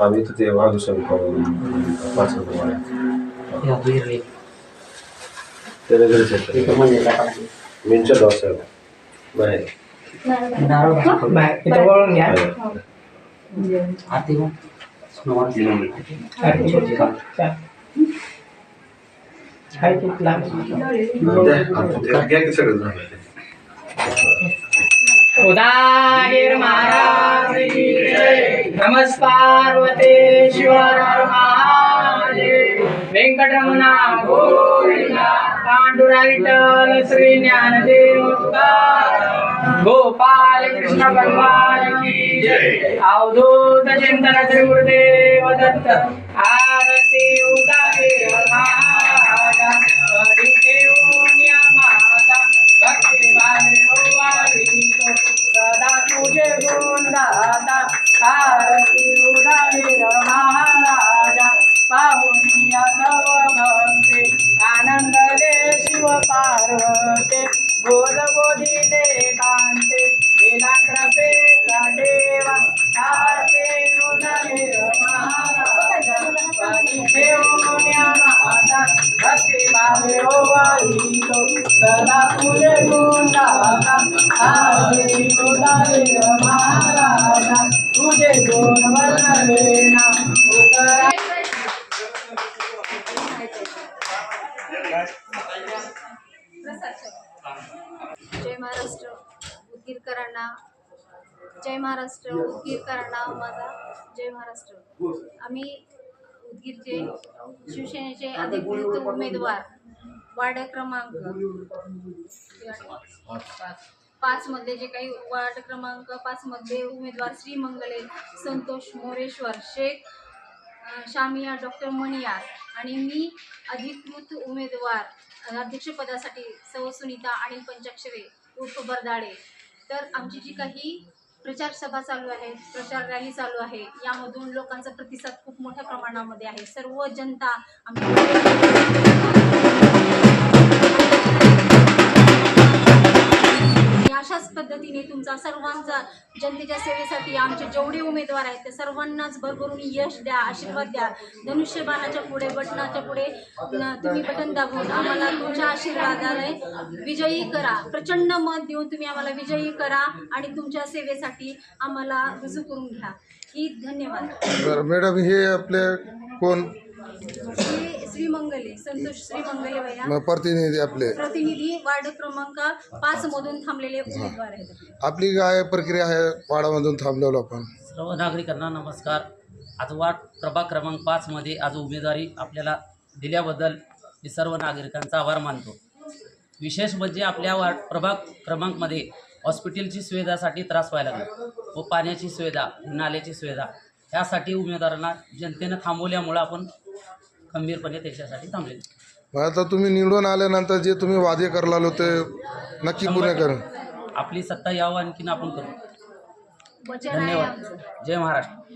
आम्ही तर ते वाघ पाच या बिरले त्याला गरज आहे मिनच्या डॉस बाहेर. काय सगळं उदागीर महाराज नमस्कार जय। व्यंकटरमणा गोविंदा। पांडुरा विठ्ठल श्री ज्ञानदेव गोपाल कृष्ण भगवान की जय। अवधूत चिंतन श्री गुरुदेव दत्त। सदा तुझे गुण आरती उदय महाराजा पाहुनिया तव भक्ते आनंदले शिव पार्वते गोद गोदिले कांते सदा तुझे गुण गाता महाराजा तुझे गुण उतरा जय महाराष्ट्र उदगीरकरांना. जय महाराष्ट्र उदगीरकरांना माझा जय महाराष्ट्र. आम्ही उदगीरचे शिवसेनेचे अधिकृत उमेदवार. वार्ड क्रमांक. पाच. मधले जे काही वार्ड क्रमांक पाच मधले उमेदवार श्री मंगले संतोष मोरेश्वर शेख शामिया डॉक्टर मणियार आणि मी अधिकृत उमेदवार अध्यक्षपदासाठी सौ सुनीता अनिल पंचाक्षरे उर्फ बरदाडे. तर आमची जी काही प्रचार सभा चालू आहे प्रचार रॅली चालू आहे. यामधून लोकांचा प्रतिसाद खूप मोठ्या प्रमाणामध्ये आहे. सर्व जनता आम्ही सर्वांचा जनतेच्या सेवेसाठी आमचे जेवढे उमेदवार आहेत ते सर्वांनाच भरभरून यश द्या आशीर्वाद द्या. धनुष्यबाणाच्या पुढे बटनाच्या पुढे तुम्ही बटन दाबून आम्हाला तुमच्या आशीर्वादाने विजयी करा. प्रचंड मत देऊन तुम्ही आम्हाला विजयी करा आणि तुमच्या सेवेसाठी आम्हाला रुजू करून घ्या. ही धन्यवाद. मॅडम हे आपले कोण? श्री श्रीमंगले संतोष श्रीमंगले भैया. म- प्रतिनिधी आपले. प्रतिनिधी वार्ड क्रमांक पाच मधून थांबलेले उमेदवार आहेत. आपले. आपली काय प्रक्रिया आहे? वाडामधून थांबलेलो आपण. सर्व नागरिकांना नमस्कार. आज वार्ड प्रभाग क्रमांक पाचमध्ये आज उमेदवारी आपल्याला दिल्याबद्दल मी सर्व नागरिकांचा आभार मानतो. विशेष म्हणजे आपल्या वार्ड प्रभाग क्रमांकमध्ये हॉस्पिटलची सुविधासाठी त्रास व्हायला लागला. व पाण्याची सुविधा नाल्याची सुविधा यासाठी उमेदवारांना जनतेनं थांबवल्यामुळं आपण खंबीरपणे त्याच्यासाठी थांबले. मग आता तुम्ही निवडून आल्यानंतर जे तुम्ही वादे करलालो ते नक्की पुणे करून आपली सत्ता यावं आणखीन आपण करू. वचन आहे धन्यवाद. जय महाराष्ट्र.